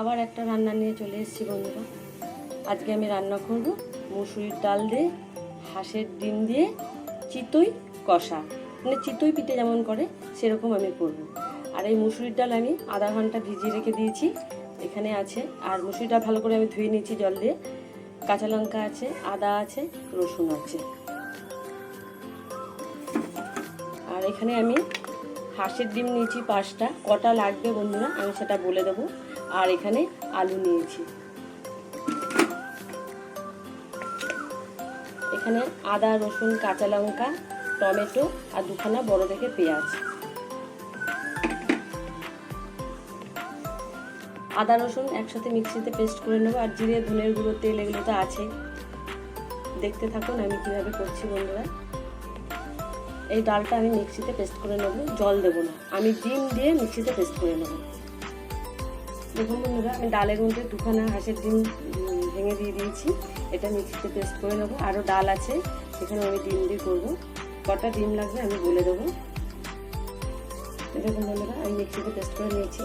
আবার একটা রান্না নিয়ে চলে এসেছি বন্ধুরা। আজকে আমি রান্না করব মুসুরির ডাল দিয়ে, হাঁসের ডিম দিয়ে, চিতই কষা। মানে চিতই পিঠে যেমন করে, সেরকম আমি করব। আর এই মুসুরির ডাল আমি আধা ঘণ্টা ভিজিয়ে রেখে দিয়েছি। এখানে আছে, আর মুসুরির ডাল ভালো করে আমি ধুয়ে নিয়েছি জল দিয়ে। কাঁচা লঙ্কা আছে, আদা আছে, রসুন আছে। আর এখানে আমি হাঁসের ডিম নিয়েছি পাঁচটা। কটা লাগবে বন্ধুরা, আমি সেটা বলে দেবো। আর এখানে আলু নিয়েছি। এখানে আদা, রসুন, কাঁচা লঙ্কা, টমেটো আর দুখানা বড় দেখে পেঁয়াজ। আদা, রসুন একসাথে মিক্সিতে পেস্ট করে নেব আর জিরে, ধনের গুঁড়ো, তেল এগুলো তো আছে। দেখতে থাকুন আমি কীভাবে করছি বন্ধুরা। এই ডালটা আমি মিক্সিতে পেস্ট করে নেব, জল দেবো না। আমি ডিম দিয়ে মিক্সিতে পেস্ট করে নেব। দেখুন বন্ধুরা আমি ডালের মধ্যে দুখানা হাঁসের ডিম ভেঙে দিয়ে দিয়েছি। এটা মিক্সিতে পেস্ট করে নেব। আরও ডাল আছে, সেখানে আমি ডিম দিয়ে করব। কটা ডিম লাগবে আমি বলে দেবো। দেখুন বন্ধুরা, আমি মিক্সিতে পেস্ট করে নিয়েছি।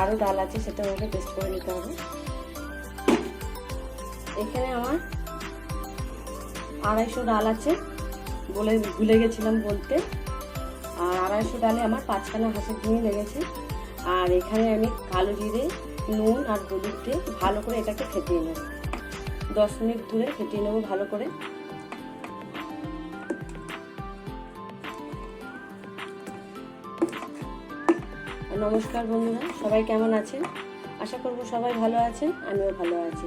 আরও ডাল আছে, সেটা আমাকে পেস্ট করে নিতে হবে। এখানে আমার আড়াইশো ডাল আছে, বলে ভুলে গেছিলাম বলতে। আর আড়াইশো ডালে আমার পাঁচখানা হাঁসের ডিমই লেগেছে। আর এখানে আমি কালো জিরে, নুন আর হলুদ দিয়ে ভালো করে এটাকে ফেটিয়ে নেব। দশ মিনিট ধরে ফেটিয়ে নেব ভালো করে। নমস্কার বন্ধুরা, সবাই কেমন আছেন? আশা করব সবাই ভালো আছেন, আমিও ভালো আছি।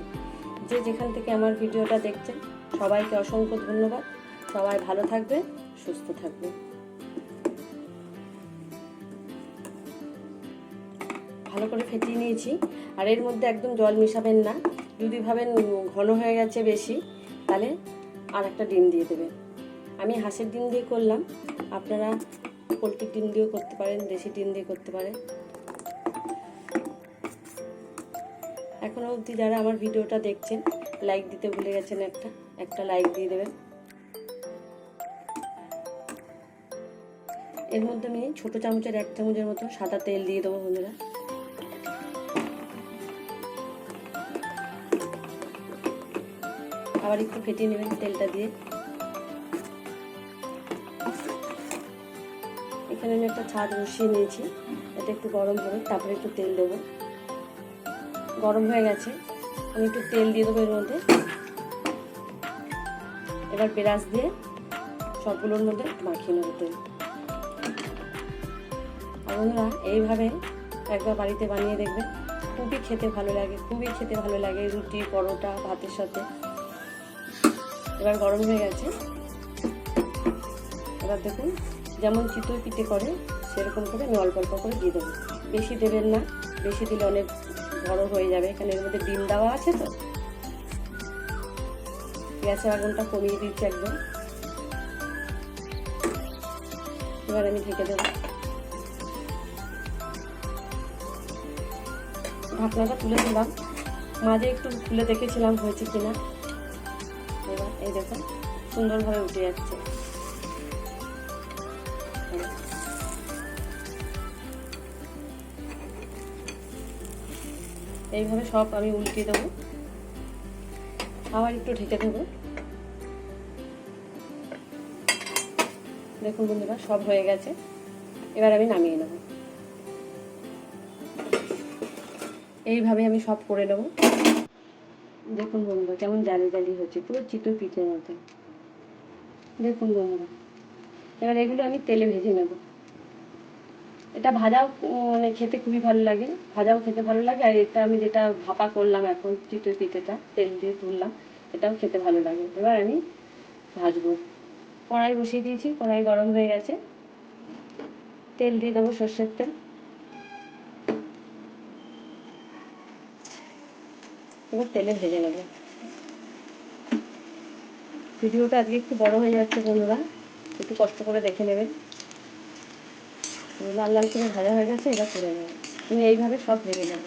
যে যেখান থেকে আমার ভিডিওটা দেখছেন, সবাইকে অসংখ্য ধন্যবাদ। সবাই ভালো থাকবে সুস্থ থাকবে ভালো করে ফেটিয়ে নিয়েছি। আর এর মধ্যে একদম জল মিশাবেন না। যদি ভাবেন ঘন হয়ে গেছে বেশি, তাহলে আর একটা ডিম দিয়ে দেবেন। আমি হাঁসের ডিম দিয়ে করলাম। আপনারা পোলট্রির ডিম দিয়েও করতে পারেন, দেশি ডিম দিয়ে করতে পারেন। এখনও অবধি যারা আমার ভিডিওটা দেখছেন লাইক দিতে ভুলে গেছেন একটা একটা লাইক দিয়ে দেবেন। এর মধ্যে আমি ছোটো চামচের এক চামচের মতো সাদা তেল দিয়ে দেবো বন্ধুরা। আবার একটু ফেটিয়ে নেবেন তেলটা দিয়ে। এখানে আমি একটা ছাদ বসিয়ে নিয়েছি, এটা একটু গরম হবে, তারপরে একটু তেল দেবো। গরম হয়ে গেছে, আমি একটু তেল দিয়ে দেবো এর মধ্যে। এবার পেঁয়াজ দিয়ে সবগুলোর মধ্যে মাখিয়ে নেব তেল। বন্ধুরা, এইভাবে একবার বাড়িতে বানিয়ে দেখবেন, খুবই খেতে ভালো লাগে, খুবই খেতে ভালো লাগে রুটি, পরোটা, ভাতের সাথে। এবার গরম হয়ে গেছে। এবার দেখুন, যেমন চিতই পিঠে করে, সেরকম করে আমি অল্প অল্প করে দিয়ে দেবো। বেশি দেবেন না, বেশি দিলে অনেক বড় হয়ে যাবে। এখানে এর মধ্যে ডিম দেওয়া আছে তো? গ্যাসের আগুনটা কমিয়ে দিচ্ছি একদম। এবার আমি ঢেকে দেবো। ঢাকনাটা তুলে দিলাম। মাঝে একটু খুলে দেখেছিলাম হয়েছে কিনা। এই দেখুন, সুন্দরভাবে উঠে যাচ্ছে। এইভাবে সব আমি উল্টে দেবো। আবার একটু ঢেকে দেবো। দেখুন বন্ধুরা, সব হয়ে গেছে। এবার আমি নামিয়ে নেব। এইভাবে আমি সব করে নেব। দেখুন বন্ধুরা, কেমন জালি জালি হচ্ছে, পুরো চিতই পিঠের মতো। দেখুন বন্ধুরা, এবার এগুলো আমি তেলে ভেজে নেব। এটা ভাজাও মানে খেতে খুবই ভালো লাগে, ভাজাও খেতে ভালো লাগে, আর এটা আমি যেটা ভাপা করলাম এখন, চিতই পিঠেটা, তেল দিয়ে তুললাম, এটাও খেতে ভালো লাগে। এবার আমি ভাজবো। কড়াই বসিয়ে দিয়েছি, কড়াই গরম হয়ে গেছে। তেল দিয়ে দেবো সর্ষের তেল। এবার তেলে ভেজে নেব। ভিডিওটা আজকে একটু বড় হয়ে যাচ্ছে বন্ধুরা, একটু কষ্ট করে দেখে নেবেন লাল লাল করে ভাজা হয়ে গেছে এটা করে নেব। তুমি এইভাবে সব ভেজে নেব।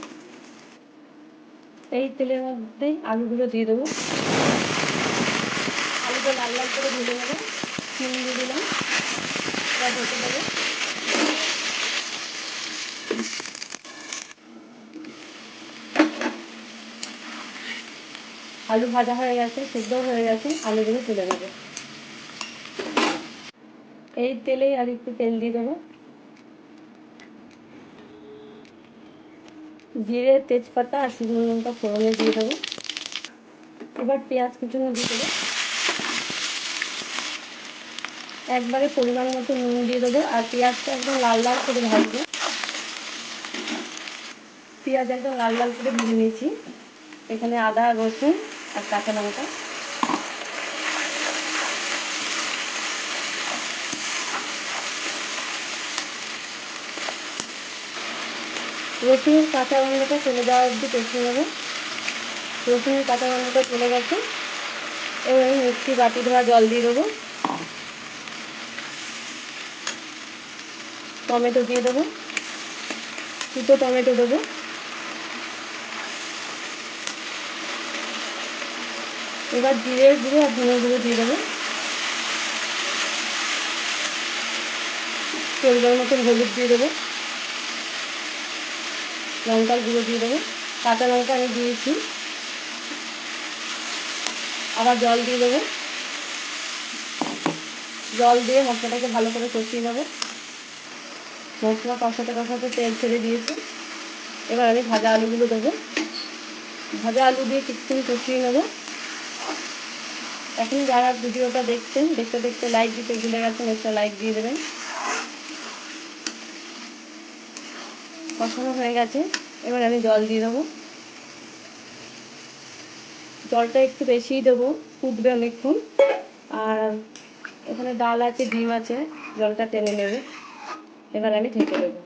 এই তেলের মধ্যেই আলুগুলো দিয়ে দেবো। আলুটা লাল লাল করে ভেজে নেব। নুন দিয়ে দিলাম। এবার আলু ভাজা হয়ে গেছে, সেদ্ধ হয়ে গেছে আলুগুলো তুলে নেব। এই তেলেই আর একটু তেল দিয়ে দেবো। জিরে, তেজপাতা আর শুকনো লঙ্কা ফোড়নে দিয়ে দেবো। এবার পেঁয়াজ কুচুনো দিয়ে দেবো। একবারে পরিমাণ মতো নুন দিয়ে দেবো আর পেঁয়াজটা একদম লাল লাল করে ভাজবো। পেঁয়াজ একদম লাল লাল করে ভেজে নিয়েছি। এখানে আদা, রসুন আর কাঁচা লঙ্কা। রসুন কাঁচা লঙ্কাটা চলে যাওয়া অবধি কষিয়ে নেব। রসুনের কাঁচা লঙ্কাটা চলে গেছে। এবার আমি মিক্সি বাটি ধোয়া জল দিয়ে দেবো। টমেটো দিয়ে দেবো। দুটো টমেটো দেবো। এবার জিরের গুঁড়ো আর ধনে গুঁড়ো দিয়ে দেবো। পরিমাণ মতন হলুদ দিয়ে দেবো। লঙ্কার গুঁড়ো দিয়ে দেবো। কাঁচা লঙ্কা আমি দিয়েছি। আবার জল দিয়ে দেবো। জল দিয়ে মশলাটাকে ভালো করে কষিয়ে নেব। মশলা কষাতে কষাতে তেল ছেড়ে দিয়েছি। এবার আমি ভাজা আলুগুলো দেবো। ভাজা আলু দিয়ে কিছুক্ষণ কষিয়ে নেব। এখন যারা ভিডিওটা দেখছেন, দেখতে দেখতে লাইক দিতে ভুলে গেছেন, একটা লাইক দিয়ে দেবেন। কষানো হয়ে গেছে। এবার আমি জল দিয়ে দেবো। জলটা একটু বেশিই দেবো, ফুটবে অনেকক্ষণ। আর এখানে ডাল আছে, ডিম আছে, জলটা টেনে নেবে। এবার আমি ঢেকে দেবো।